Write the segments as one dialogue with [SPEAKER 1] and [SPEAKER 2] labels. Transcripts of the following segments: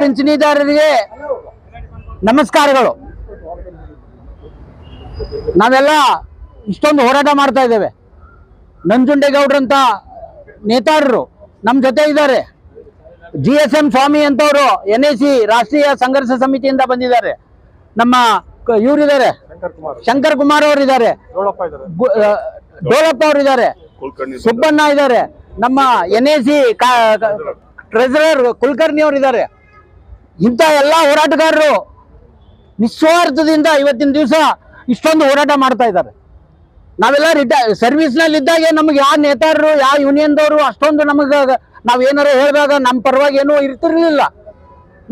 [SPEAKER 1] ಪಿಂಚಣಿದಾರರಿಗೆ ನಮಸ್ಕಾರಗಳು. ನಾವೆಲ್ಲ ಇಷ್ಟೊಂದು ಹೋರಾಟ ಮಾಡ್ತಾ ಇದ್ದೇವೆ. ನಂಜುಂಡೇಗೌಡ್ರಂತ ನೇತಾರರು ನಮ್ಮ ಜೊತೆ ಇದ್ದಾರೆ. ಜಿ ಎಸ್ ಎಂ ಸ್ವಾಮಿ ಅಂತವರು ಎನ್ ಎ ಸಿ ರಾಷ್ಟ್ರೀಯ ಸಂಘರ್ಷ ಸಮಿತಿಯಿಂದ ಬಂದಿದ್ದಾರೆ. ನಮ್ಮ ಇವರಿದ್ದಾರೆ. ಶಂಕರ್ ಕುಮಾರ್ ಅವರಿದ್ದಾರೆ. ಡೋಲಪ್ಪ ಅವರು ಇದ್ದಾರೆ ಸುಬ್ಬಣ್ಣ ಇದ್ದಾರೆ. ನಮ್ಮ N A C treasurer Kulkarni ಅವರು ಇದ್ದಾರೆ ಇಂಥ ಎಲ್ಲ ಹೋರಾಟಗಾರರು ನಿಸ್ವಾರ್ಥದಿಂದ ಇವತ್ತಿನ ದಿವಸ ಇಷ್ಟೊಂದು ಹೋರಾಟ ಮಾಡ್ತಾ ಇದ್ದಾರೆ. ನಾವೆಲ್ಲ ರಿಟೈ ಸರ್ವಿಸ್ನಲ್ಲಿ ಇದ್ದಾಗ ನಮ್ಗೆ ಯಾವ ನೇತಾರರು, ಯಾವ ಯೂನಿಯನ್ದವರು ಅಷ್ಟೊಂದು ನಮಗೆ ನಾವು ಏನಾರ ಹೇಳಿದಾಗ ನಮ್ಮ ಪರವಾಗಿ ಏನೂ ಇರ್ತಿರ್ಲಿಲ್ಲ.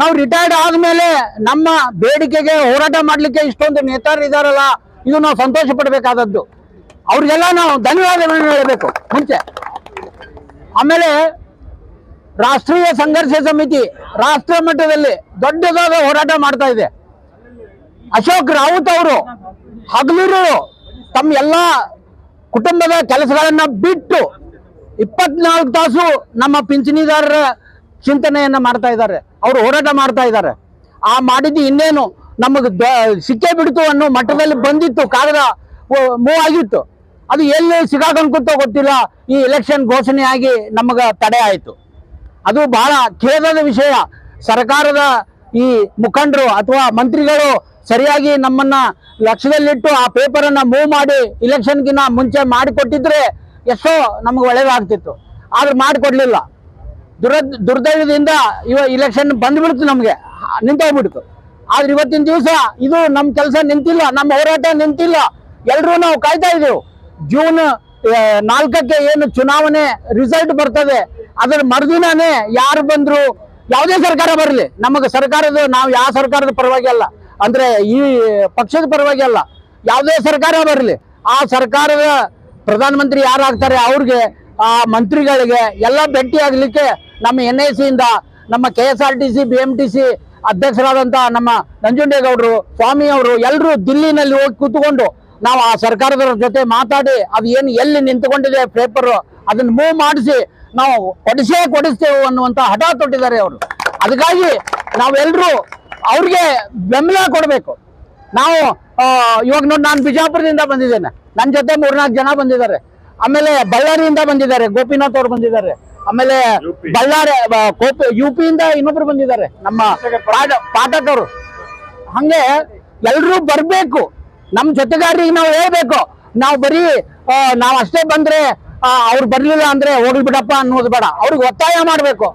[SPEAKER 1] ನಾವು ರಿಟೈರ್ಡ್ ಆದಮೇಲೆ ನಮ್ಮ ಬೇಡಿಕೆಗೆ ಹೋರಾಟ ಮಾಡಲಿಕ್ಕೆ ಇಷ್ಟೊಂದು ನೇತಾರರು ಇದಾರಲ್ಲ, ಇದು ನಾವು ಸಂತೋಷ ಪಡಬೇಕಾದದ್ದು ಅವ್ರಿಗೆಲ್ಲ ನಾವು ಧನ್ಯವಾದಗಳನ್ನ ಹೇಳಬೇಕು ಮುಂಚೆ. ಆಮೇಲೆ ರಾಷ್ಟ್ರೀಯ ಸಂಘರ್ಷ ಸಮಿತಿ ರಾಷ್ಟ್ರೀಯ ಮಟ್ಟದಲ್ಲಿ ದೊಡ್ಡದಾದ ಹೋರಾಟ ಮಾಡ್ತಾ ಇದೆ. ಅಶೋಕ್ ರಾವುತ್ ಅವರು ಹಗಲಿರು ತಮ್ಮ ಎಲ್ಲ ಕುಟುಂಬದ ಕೆಲಸಗಳನ್ನ ಬಿಟ್ಟು ಇಪ್ಪತ್ನಾಲ್ಕು ತಾಸು ನಮ್ಮ ಪಿಂಚಣಿದಾರರ ಚಿಂತನೆಯನ್ನ ಮಾಡ್ತಾ ಇದ್ದಾರೆ. ಅವರು ಹೋರಾಟ ಮಾಡ್ತಾ ಇದ್ದಾರೆ. ಆ ಮಾಡಿದ್ದು ಇನ್ನೇನು ನಮಗೆ ಸಿಕ್ಕೇ ಬಿಡ್ತು ಅನ್ನೋ ಮಟ್ಟದಲ್ಲಿ ಬಂದಿತ್ತು, ಕಾಗದ ಮೂವ್ ಆಗಿತ್ತು. ಅದು ಎಲ್ಲಿ ಸಿಗಾಕೊಂಡ್ಕುತ್ತೋ ಗೊತ್ತಿಲ್ಲ. ಈ ಎಲೆಕ್ಷನ್ ಘೋಷಣೆ ಆಗಿ ನಮಗ ತಡೆ ಆಯಿತು. ಅದು ಬಹಳ ಖೇದದ ವಿಷಯ. ಸರ್ಕಾರದ ಈ ಮುಖಂಡರು ಅಥವಾ ಮಂತ್ರಿಗಳು ಸರಿಯಾಗಿ ನಮ್ಮನ್ನ ಲಕ್ಷ್ಯದಲ್ಲಿಟ್ಟು ಆ ಪೇಪರ್ ಅನ್ನ ಮೂವ್ ಮಾಡಿ ಇಲೆಕ್ಷನ್ಗಿನ್ನ ಮುಂಚೆ ಮಾಡಿಕೊಟ್ಟಿದ್ರೆ ಎಷ್ಟೋ ನಮ್ಗೆ ಒಳ್ಳೇದಾಗ್ತಿತ್ತು. ಆದ್ರೆ ಮಾಡಿಕೊಡ್ಲಿಲ್ಲ. ದುರ ದುರ್ದೈವದಿಂದ ಇವ ಇಲೆಕ್ಷನ್ ಬಂದ್ಬಿಡ್ತು ನಮಗೆ. ನಿಂತೋಗ್ಬಿಡ್ತು. ಆದ್ರೆ ಇವತ್ತಿನ ದಿವಸ ಇದು ನಮ್ಮ ಕೆಲಸ ನಿಂತಿಲ್ಲ ನಮ್ಮ ಹೋರಾಟ ನಿಂತಿಲ್ಲ. ಎಲ್ಲರೂ ನಾವು ಕಾಯ್ತಾ ಇದ್ದೀವಿ ಜೂನ್ ನಾಲ್ಕಕ್ಕೆ ಏನು ಚುನಾವಣೆ ರಿಸಲ್ಟ್ ಬರ್ತದೆ ಅದರ ಮರುದಿನನೇ ಯಾರು ಬಂದ್ರು ಯಾವುದೇ ಸರ್ಕಾರ ಬರಲಿ. ನಮಗೆ ಸರ್ಕಾರದ, ನಾವು ಯಾವ ಸರ್ಕಾರದ ಪರವಾಗಿ ಅಲ್ಲ. ಅಂದ್ರೆ ಈ ಪಕ್ಷದ ಪರವಾಗಿ ಅಲ್ಲ. ಯಾವುದೇ ಸರ್ಕಾರ ಬರಲಿ. ಆ ಸರ್ಕಾರದ ಪ್ರಧಾನಮಂತ್ರಿ ಯಾರಾಗ್ತಾರೆ ಅವ್ರಿಗೆ, ಆ ಮಂತ್ರಿಗಳಿಗೆ ಎಲ್ಲ ಭೇಟಿ ಆಗ್ಲಿಕ್ಕೆ ನಮ್ಮ ಎನ್ ಐ ಸಿಯಿಂದ ನಮ್ಮ K S R T C B M T C ಅಧ್ಯಕ್ಷರಾದಂಥ ನಮ್ಮ ನಂಜುಂಡೇಗೌಡರು, ಸ್ವಾಮಿ ಅವರು ಎಲ್ಲರೂ ದಿಲ್ಲಿನಲ್ಲಿ ಹೋಗಿ ಕೂತ್ಕೊಂಡು ನಾವು ಆ ಸರ್ಕಾರದವ್ರ ಜೊತೆ ಮಾತಾಡಿ ಅದು ಏನು ಎಲ್ಲಿ ನಿಂತುಕೊಂಡಿದೆ ಪೇಪರ್ ಅದನ್ನ ಮೂವ್ ಮಾಡಿಸಿ ನಾವು ಕೊಡಿಸೇ ಕೊಡಿಸ್ತೇವೆ ಅನ್ನುವಂತ ಹಠ ತೊಟ್ಟಿದ್ದಾರೆ ಅವರು. ಅದಕ್ಕಾಗಿ ನಾವೆಲ್ಲರೂ ಅವ್ರಿಗೆ ಬೆಂಬಲ ಕೊಡಬೇಕು. ನಾವು ಇವಾಗ ನೋಡಿ ನಾನು ಬಿಜಾಪುರದಿಂದ ಬಂದಿದ್ದೇನೆ. ನನ್ನ ಜೊತೆ ಮೂರ್ನಾಲ್ಕು ಜನ ಬಂದಿದ್ದಾರೆ. ಆಮೇಲೆ ಬಳ್ಳಾರಿಯಿಂದ ಬಂದಿದ್ದಾರೆ. ಗೋಪಿನಾಥ್ ಅವರು ಬಂದಿದ್ದಾರೆ. ಆಮೇಲೆ ಬಳ್ಳಾರಿ ಕೋಪಿ ಯು ಪಿಯಿಂದ ಇನ್ನೊಬ್ರು ಬಂದಿದ್ದಾರೆ. ನಮ್ಮ ಪಾಠ ಪಾಠಕ್ ಅವರು ಹಂಗೆ ಎಲ್ರೂ ಬರ್ಬೇಕು. ನಮ್ ಜೊತೆಗಾರರಿಗೆ ನಾವು ಹೇಳ್ಬೇಕು. ನಾವು ಬರೀ ನಾವು ಅಷ್ಟೇ ಬಂದ್ರೆ ಅವ್ರು ಬರ್ಲಿಲ್ಲ ಅಂದ್ರೆ ಹೋಗ್ಲಿ ಬಿಡಪ್ಪ ಅನ್ನೋದು ಬೇಡ. ಅವ್ರಿಗೆ ಒತ್ತಾಯ ಮಾಡ್ಬೇಕು.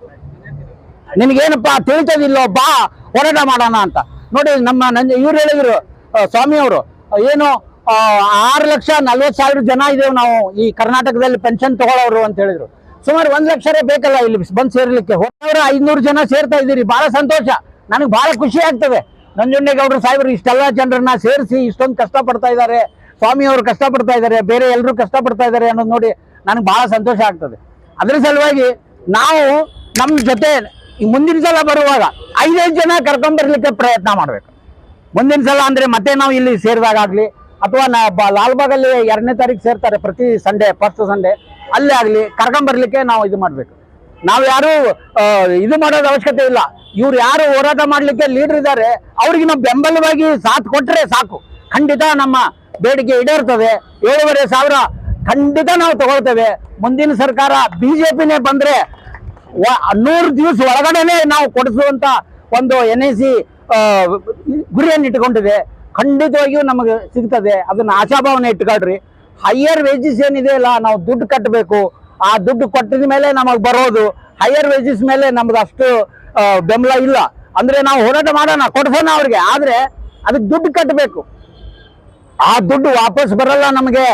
[SPEAKER 1] ನಿನ್ಗೇನಪ್ಪ ತಿಳಿತದಿಲ್ಲೋ, ಬಾ, ಹೋರಾಟ ಮಾಡೋಣ ಅಂತ. ನೋಡಿ, ನಮ್ಮ ನಂಜ, ಇವ್ರು ಹೇಳಿದ್ರು ಸ್ವಾಮಿ ಅವರು, ಏನು ಆರು ಲಕ್ಷ ನಲ್ವತ್ತು ಸಾವಿರ ಜನ ಇದ್ದೇವೆ ನಾವು, ಈ ಕರ್ನಾಟಕದಲ್ಲಿ ಪೆನ್ಷನ್ ತಗೊಳ್ಳೋರು ಅಂತ ಹೇಳಿದ್ರು. ಸುಮಾರು ಒಂದ್ ಲಕ್ಷರೇ ಬೇಕಲ್ಲ ಇಲ್ಲಿ ಬಂದ್ ಸೇರ್ಲಿಕ್ಕೆ. ಹೋದವರು ಐನೂರು ಜನ ಸೇರ್ತಾ ಇದ್ದೀರಿ ಬಹಳ ಸಂತೋಷ. ನನಗೆ ಬಹಳ ಖುಷಿ ಆಗ್ತದೆ. ನಂಜುಂಡೇಗೌಡರು ಸಾಹೇಬರು, ಇಷ್ಟೆಲ್ಲ ಜನರನ್ನ ಸೇರಿಸಿ ಇಷ್ಟೊಂದು ಕಷ್ಟ ಪಡ್ತಾ ಇದ್ದಾರೆ. ಸ್ವಾಮಿ ಅವರು ಕಷ್ಟ ಪಡ್ತಾ ಇದ್ದಾರೆ, ಬೇರೆ ಎಲ್ಲರೂ ಕಷ್ಟ ಪಡ್ತಾ ಇದ್ದಾರೆ ಅನ್ನೋದು ನೋಡಿ ನನಗೆ ಬಹಳ ಸಂತೋಷ ಆಗ್ತದೆ. ಅದರ ಸಲುವಾಗಿ ನಾವು ನಮ್ಮ ಜೊತೆ ಮುಂದಿನ ಸಲ ಬರುವಾಗ ಐದೈದು ಜನ ಕರ್ಕೊಂಡ್ಬರ್ಲಿಕ್ಕೆ ಪ್ರಯತ್ನ ಮಾಡಬೇಕು. ಮುಂದಿನ ಸಲ ಅಂದರೆ ಮತ್ತೆ ನಾವು ಇಲ್ಲಿ ಸೇರಿದಾಗಲಿ ಅಥವಾ ನಾ ಬ- ಲಾಲ್ಬಾಗಲ್ಲಿ ಎರಡನೇ ತಾರೀಕು ಸೇರ್ತಾರೆ ಪ್ರತಿ ಸಂಡೇ ಫಸ್ಟ್ ಸಂಡೇ, ಅಲ್ಲೇ ಆಗಲಿ ಕರ್ಕೊಂಬರ್ಲಿಕ್ಕೆ ನಾವು ಇದು ಮಾಡಬೇಕು. ನಾವು ಯಾರು ಇದು ಮಾಡೋದು ಅವಶ್ಯಕತೆ ಇಲ್ಲ. ಇವ್ರು ಯಾರು ಹೋರಾಟ ಮಾಡಲಿಕ್ಕೆ ಲೀಡರ್ ಇದ್ದಾರೆ ಅವ್ರಿಗೆ ನಾವು ಬೆಂಬಲವಾಗಿ ಸಾಥ್ ಕೊಟ್ಟರೆ ಸಾಕು. ಖಂಡಿತ ನಮ್ಮ ಬೇಡಿಕೆ ಈಡೇರ್ತದೆ. ಏಳುವರೆ ಸಾವಿರ ಖಂಡಿತ ನಾವು ತಗೊಳ್ತೇವೆ. ಮುಂದಿನ ಸರ್ಕಾರ ಬಿಜೆಪಿನೇ ಬಂದ್ರೆ ನೂರು ದಿವಸ ಒಳಗಡೆನೆ ನಾವು ಕೊಡಿಸುವಂತ ಒಂದು ಎನ್ ಐ ಸಿ ಗುರಿಯನ್ನು ಇಟ್ಕೊಂಡಿದೆ ಖಂಡಿತವಾಗಿಯೂ ನಮಗೆ ಸಿಗ್ತದೆ. ಅದನ್ನ ಆಶಾಭಾವನೆ ಇಟ್ಕೊಳ್ರಿ. ಹೈಯರ್ ವೇಜಸ್ ಏನಿದೆ ಅಲ್ಲ, ನಾವು ದುಡ್ಡು ಕಟ್ಟಬೇಕು. ಆ ದುಡ್ಡು ಕೊಟ್ಟಿದ ಮೇಲೆ ನಮಗೆ ಬರೋದು. ಹೈಯರ್ ವೇಜಸ್ ಮೇಲೆ ನಮ್ದು ಅಷ್ಟು ಬೆಂಬಲ ಇಲ್ಲ. ಅಂದ್ರೆ ನಾವು ಹೋರಾಟ ಮಾಡೋಣ, ಕೊಡ್ಸೋಣ ಅವ್ರಿಗೆ. ಆದ್ರೆ ಅದಕ್ಕೆ ದುಡ್ಡು ಕಟ್ಟಬೇಕು. ಆ ದುಡ್ಡು ವಾಪಸ್ ಬರಲ್ಲ ನಮಗೆ.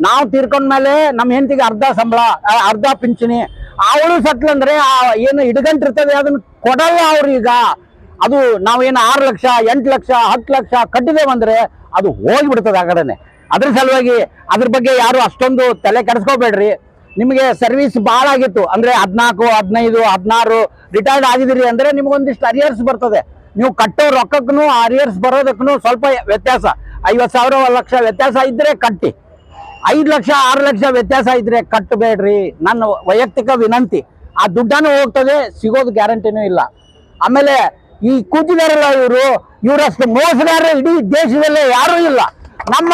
[SPEAKER 1] ನಾವು ತೀರ್ಕೊಂಡ್ಮೇಲೆ ನಮ್ಮ ಹೆಂಡತಿಗೆ ಅರ್ಧ ಸಂಬಳ ಅರ್ಧ ಪಿಂಚಣಿ. ಅವಳು ಆ, ಏನು ಹಿಡ್ಕೊಂಡಿರ್ತದೆ ಅದನ್ನ ಕೊಡಲ್ಲ ಅವ್ರು ಈಗ. ಅದು ನಾವೇನು ಆರು ಲಕ್ಷ, ಎಂಟು ಲಕ್ಷ, ಹತ್ತು ಲಕ್ಷ ಕಟ್ಟಿದೇವಂದ್ರೆ ಅದು ಹೋಗ್ಬಿಡ್ತದೆ ಆ ಕಡೆನೆ. ಅದ್ರ ಸಲುವಾಗಿ ಅದ್ರ ಬಗ್ಗೆ ಯಾರು ಅಷ್ಟೊಂದು ತಲೆ ಕೆಡಿಸ್ಕೋಬೇಡ್ರಿ. ನಿಮಗೆ ಸರ್ವಿಸ್ ಭಾಳ ಆಗಿತ್ತು. ಅಂದ್ರೆ ಹದಿನಾಲ್ಕು, ಹದಿನೈದು, ಹದಿನಾರು ರಿಟೈರ್ಡ್ ಆಗಿದ್ದೀರಿ ಅಂದ್ರೆ ನಿಮ್ಗೊಂದಿಷ್ಟು ಅರಿಯರ್ಸ್ ಬರ್ತದೆ. ನೀವು ಕಟ್ಟೋ ರೊಕ್ಕಕ್ಕೂ ಅರಿಯರ್ಸ್ ಬರೋದಕ್ಕೂ ಸ್ವಲ್ಪ ವ್ಯತ್ಯಾಸ. ಐವತ್ತು ಸಾವಿರ ಲಕ್ಷ ವ್ಯತ್ಯಾಸ ಇದ್ರೆ ಕಟ್ಟಿ. ಐದು ಲಕ್ಷ, ಆರು ಲಕ್ಷ ವ್ಯತ್ಯಾಸ ಇದ್ರೆ ಕಟ್ಟಬೇಡ್ರಿ. ನನ್ನ ವೈಯಕ್ತಿಕ ವಿನಂತಿ. ಆ ದುಡ್ಡನ್ನು ಹೋಗ್ತದೆ, ಸಿಗೋದು ಗ್ಯಾರಂಟಿನೂ ಇಲ್ಲ. ಆಮೇಲೆ ಈ ಕೂತಿದಾರಲ್ಲ ಇವರು ಇವರಷ್ಟು ಮೋಸಗಾರ ಇಡೀ ದೇಶದಲ್ಲೇ ಯಾರೂ ಇಲ್ಲ. ನಮ್ಮ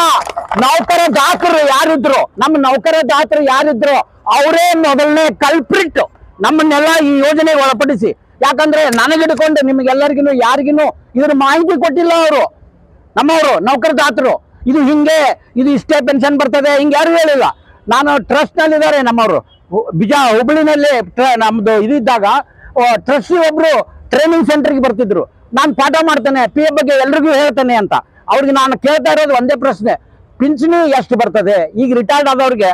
[SPEAKER 1] ನೌಕರ ದಾತರು ಯಾರಿದ್ರು, ನಮ್ಮ ನೌಕರ ದಾತರು ಯಾರಿದ್ರು, ಅವರೇ ಮೊದಲನೇ ಕಲ್ಪ್ರಿಟ್ ನಮ್ಮನ್ನೆಲ್ಲ ಈ ಯೋಜನೆಗೆ ಒಳಪಡಿಸಿ. ಯಾಕಂದ್ರೆ ನನಗಿಡ್ಕೊಂಡು ನಿಮ್ಗೆಲ್ಲರಿಗೂ, ಯಾರಿಗೂ ಇದ್ರ ಮಾಹಿತಿ ಕೊಟ್ಟಿಲ್ಲ ಅವರು. ನಮ್ಮವರು ನೌಕರದಾತರು ಇದು ಹಿಂಗೆ, ಇದು ಇಷ್ಟೇ ಪೆನ್ಷನ್ ಬರ್ತದೆ, ಹಿಂಗೆ ಯಾರು ಹೇಳಿಲ್ಲ. ನಾನು ಟ್ರಸ್ಟ್ನಲ್ಲಿ ಇದ್ದಾರೆ ನಮ್ಮವರು ಬಿಜಾ ಹುಬ್ಳಿನಲ್ಲಿ ನಮ್ದು ಇದಿದ್ದಾಗ ಟ್ರಸ್ಟಿ ಒಬ್ರು ಟ್ರೈನಿಂಗ್ ಸೆಂಟರ್ಗೆ ಬರ್ತಿದ್ರು. ನಾನು ಪಾಠ ಮಾಡ್ತೇನೆ ಪಿ ಎ ಬಗ್ಗೆ ಎಲ್ರಿಗೂ ಹೇಳ್ತೇನೆ ಅಂತ. ಅವ್ರಿಗೆ ನಾನು ಕೇಳ್ತಾ ಇರೋದು ಒಂದೇ ಪ್ರಶ್ನೆ. ಪಿಂಚಣಿ ಎಷ್ಟು ಬರ್ತದೆ? ಈಗ ರಿಟೈರ್ಡ್ ಆದವ್ರಿಗೆ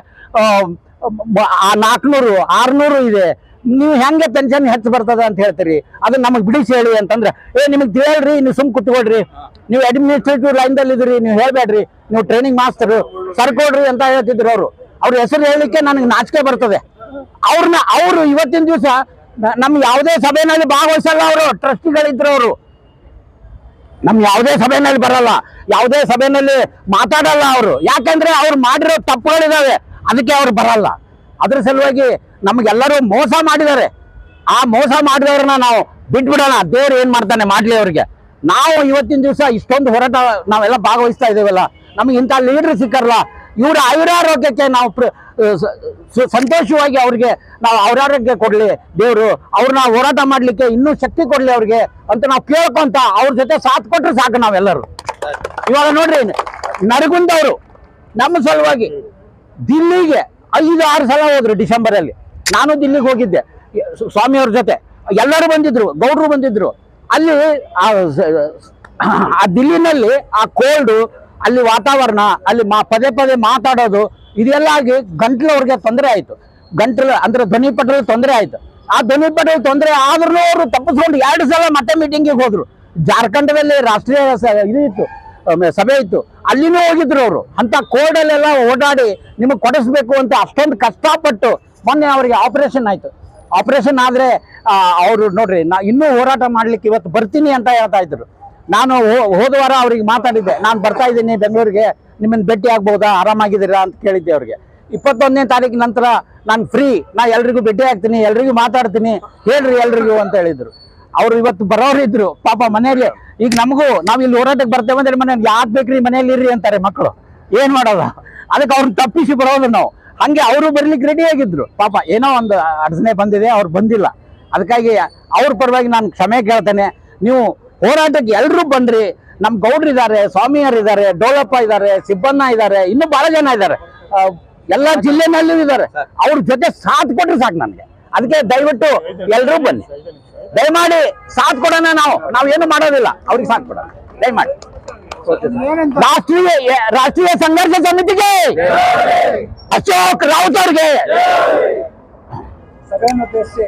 [SPEAKER 1] ನಾಲ್ಕುನೂರು ಆರ್ನೂರು ಇದೆ. ನೀವು ಹೆಂಗೆ ಪೆನ್ಷನ್ ಹೆಚ್ಚು ಬರ್ತದೆ ಅಂತ ಹೇಳ್ತೀರಿ? ಅದು ನಮಗೆ ಬಿಡಿಸಿ ಹೇಳಿ ಅಂತಂದ್ರೆ, ಏ, ನಿಮಗೆ ತಿಳಿಯಲ್ರಿ, ನೀವು ಸುಮ್ ಕುತ್ಕೊಳ್ರಿ. ನೀವು ಅಡ್ಮಿನಿಸ್ಟ್ರೇಟಿವ್ ಲೈನ್ದಲ್ಲಿ ಇದ್ರಿ ನೀವು ಹೇಳ್ಬೇಡ್ರಿ. ನೀವು ಟ್ರೈನಿಂಗ್ ಮಾಸ್ತರು ಸರ್ಕೊಡ್ರಿ ಅಂತ ಹೇಳ್ತಿದ್ರು ಅವರು. ಅವ್ರ ಹೆಸರು ಹೇಳಲಿಕ್ಕೆ ನನಗೆ ನಾಚಿಕೆ ಬರ್ತದೆ. ಅವ್ರನ್ನ ಅವರು ಇವತ್ತಿನ ದಿವಸ ನಮ್ಮ ಯಾವುದೇ ಸಭೆನಲ್ಲಿ ಭಾಗವಹಿಸಲ್ಲ ಅವರು, ಟ್ರಸ್ಟಿಗಳಿದ್ರು ಅವರು. ನಮ್ ಯಾವುದೇ ಸಭೆನಲ್ಲಿ ಬರಲ್ಲ, ಯಾವುದೇ ಸಭೆನಲ್ಲಿ ಮಾತಾಡಲ್ಲ ಅವರು. ಯಾಕಂದ್ರೆ ಅವ್ರು ಮಾಡಿರೋ ತಪ್ಪುಗಳಿದಾವೆ, ಅದಕ್ಕೆ ಅವ್ರು ಬರಲ್ಲ. ಅದ್ರ ಸಲುವಾಗಿ ನಮ್ಗೆಲ್ಲರೂ ಮೋಸ ಮಾಡಿದ್ದಾರೆ. ಆ ಮೋಸ ಮಾಡಿದವ್ರನ್ನ ನಾವು ಬಿಟ್ಬಿಡೋಣ. ದೇವ್ರು ಏನ್ ಮಾಡ್ತಾನೆ ಮಾಡ್ಲಿ ಅವ್ರಿಗೆ. ನಾವು ಇವತ್ತಿನ ದಿವಸ ಇಷ್ಟೊಂದು ಹೋರಾಟ ನಾವೆಲ್ಲ ಭಾಗವಹಿಸ್ತಾ ಇದ್ದೇವಲ್ಲ, ನಮ್ಗೆ ಇಂಥ ಲೀಡರ್ ಸಿಕ್ಕಲ್ಲ ಇವರ ಆಯುರಾರೋಗ್ಯಕ್ಕೆ ನಾವು ಸಂತೋಷವಾಗಿ ಅವ್ರಿಗೆ ನಾವು ಅವರಾರೋಗ್ಯ ಕೊಡ್ಲಿ. ದೇವರು ಅವ್ರನ್ನ ಹೋರಾಟ ಮಾಡ್ಲಿಕ್ಕೆ ಇನ್ನೂ ಶಕ್ತಿ ಕೊಡ್ಲಿ ಅವ್ರಿಗೆ ಅಂತ ನಾವು ಕೇಳ್ಕೊಂತ ಅವ್ರ ಜೊತೆ ಸಾಥ್ ಕೊಟ್ರೆ ಸಾಕು ನಾವೆಲ್ಲರೂ. ಇವಾಗ ನೋಡ್ರಿ ನರಗುಂದವರು ನಮ್ಮ ಸಲುವಾಗಿ ದಿಲ್ಲಿಗೆ ಐದು, ಆರು ಸಲ ಹೋದ್ರು ಡಿಸೆಂಬರ್ ಅಲ್ಲಿ ನಾನು ದಿಲ್ಲಿಗೆ ಹೋಗಿದ್ದೆ. ಸ್ವಾಮಿಯವ್ರ ಜೊತೆ. ಎಲ್ಲರೂ ಬಂದಿದ್ರು, ಗೌಡ್ರು ಬಂದಿದ್ರು. ಅಲ್ಲಿ ಆ ದಿಲ್ಲಿನಲ್ಲಿ ಆ ಕೋಲ್ಡು ಅಲ್ಲಿ ವಾತಾವರಣ, ಅಲ್ಲಿ ಮಾ, ಪದೇ ಪದೇ ಮಾತಾಡೋದು, ಇದೆಲ್ಲ ಆಗಿ ಗಂಟ್ಲವ್ರಿಗೆ ತೊಂದರೆ ಆಯ್ತು. ಗಂಟ್ಲು, ಅಂದ್ರೆ ಧ್ವನಿ ಪಟಲ್ ತೊಂದರೆ ಆಯ್ತು. ಆ ಧ್ವನಿ ಪಟಲ್ ತೊಂದರೆ ಆದ್ರೂ ಅವರು ತಪ್ಪಿಸ್ಕೊಂಡು ಎರಡು ಸಲ ಮತ್ತೆ ಮೀಟಿಂಗಿಗೆ ಹೋದ್ರು. ಜಾರ್ಖಂಡದಲ್ಲಿ ರಾಷ್ಟ್ರೀಯ ಇದು ಇತ್ತು ಸಭೆ ಇತ್ತು. ಅಲ್ಲಿನೂ ಹೋಗಿದ್ರು ಅವರು. ಅಂತ ಕೋರ್ಡಲ್ಲೆಲ್ಲ ಓಡಾಡಿ ನಿಮಗೆ ಕೊಡಿಸ್ಬೇಕು ಅಂತ ಅಷ್ಟೊಂದು ಕಷ್ಟಪಟ್ಟು ಮೊನ್ನೆ ಅವರಿಗೆ ಆಪರೇಷನ್ ಆಯ್ತು. ಆಪರೇಷನ್ ಆದ್ರೆ ಅವರು ನೋಡ್ರಿ, ನಾ ಇನ್ನೂ ಹೋರಾಟ ಮಾಡ್ಲಿಕ್ಕೆ ಇವತ್ತು ಬರ್ತೀನಿ ಅಂತ ಹೇಳ್ತಾ ಇದ್ರು. ನಾನು ಹೋದ ವಾರ ಅವ್ರಿಗೆ ಮಾತಾಡಿದ್ದೆ, ನಾನು ಬರ್ತಾ ಇದ್ದೀನಿ ಬೆಂಗಳೂರಿಗೆ ನಿಮ್ಮನ್ನು ಭೇಟಿ ಆಗ್ಬೋದಾ, ಆರಾಮಾಗಿದ್ದೀರಾ ಅಂತ ಕೇಳಿದ್ದೆ ಅವ್ರಿಗೆ. ಇಪ್ಪತ್ತೊಂದನೇ ತಾರೀಕು ನಂತರ ನಾನು ಫ್ರೀ ನಾ ಎಲ್ರಿಗೂ ಭೇಟಿ ಆಗ್ತೀನಿ, ಎಲ್ರಿಗೂ ಮಾತಾಡ್ತೀನಿ, ಹೇಳ್ರಿ ಎಲ್ರಿಗೂ ಅಂತ ಹೇಳಿದ್ರು. ಅವ್ರು ಇವತ್ತು ಬರೋರು ಇದ್ರು ಪಾಪ ಮನೆಯಲ್ಲಿ. ಈಗ ನಮಗೂ, ನಾವು ಇಲ್ಲಿ ಹೋರಾಟಕ್ಕೆ ಬರ್ತೇವೆ ಅಂದ್ರೆ ಮನೆಯಲ್ಲಿ ಯಾಕೆ ಬೇಕ್ರಿ ಮನೆಯಲ್ಲಿ ಇರ್ರಿ ಅಂತಾರೆ ಮಕ್ಕಳು ಏನು ಮಾಡೋದ? ಅದಕ್ಕೆ ಅವ್ರನ್ನ ತಪ್ಪಿಸಿ ಬರೋದು ನಾವು. ಹಂಗೆ ಅವರು ಬರ್ಲಿಕ್ಕೆ ರೆಡಿ ಆಗಿದ್ರು. ಪಾಪ ಏನೋ ಒಂದು ಅಡಚಣೆ ಬಂದಿದೆ, ಅವ್ರು ಬಂದಿಲ್ಲ. ಅದಕ್ಕಾಗಿ ಅವ್ರ ಪರವಾಗಿ ನಾನು ಕ್ಷಮೆ ಕೇಳ್ತೇನೆ. ನೀವು ಹೋರಾಟಕ್ಕೆ ಎಲ್ಲರೂ ಬಂದ್ರಿ. ನಮ್ಮ ಗೌಡ್ರಿದ್ದಾರೆ ಸ್ವಾಮಿಯರಿದ್ದಾರೆ ಡೋಲಪ್ಪ ಇದ್ದಾರೆ, ಸಿಬ್ಬಣ್ಣ ಇದ್ದಾರೆ, ಇನ್ನೂ ಬಹಳ ಜನ ಇದ್ದಾರೆ. ಎಲ್ಲಾ ಜಿಲ್ಲೆನಲ್ಲೂ ಇದ್ದಾರೆ. ಅವ್ರ ಜೊತೆ ಸಾಥ್ ಕೊಟ್ರೆ ಸಾಕು ನನಗೆ. ಅದಕ್ಕೆ ದಯವಿಟ್ಟು ಎಲ್ಲರೂ ಬನ್ನಿ. ದಯಮಾಡಿ ಸಾಥ್ ಕೊಡೋಣ ನಾವು. ನಾವು ಏನು ಮಾಡೋದಿಲ್ಲ. ಅವ್ರಿಗೆ ಸಾಥ್ ಕೊಡೋಣ. ದಯಮಾಡಿ. ರಾಷ್ಟ್ರೀಯ ರಾಷ್ಟ್ರೀಯ ಸಂಘರ್ಷ ಸಮಿತಿಗೆ ಅಶೋಕ್ ರಾವುತ್ ಅವ್ರಿಗೆ
[SPEAKER 2] ಸಭೆಯನ್ನು ಉದ್ದೇಶಿಸಿ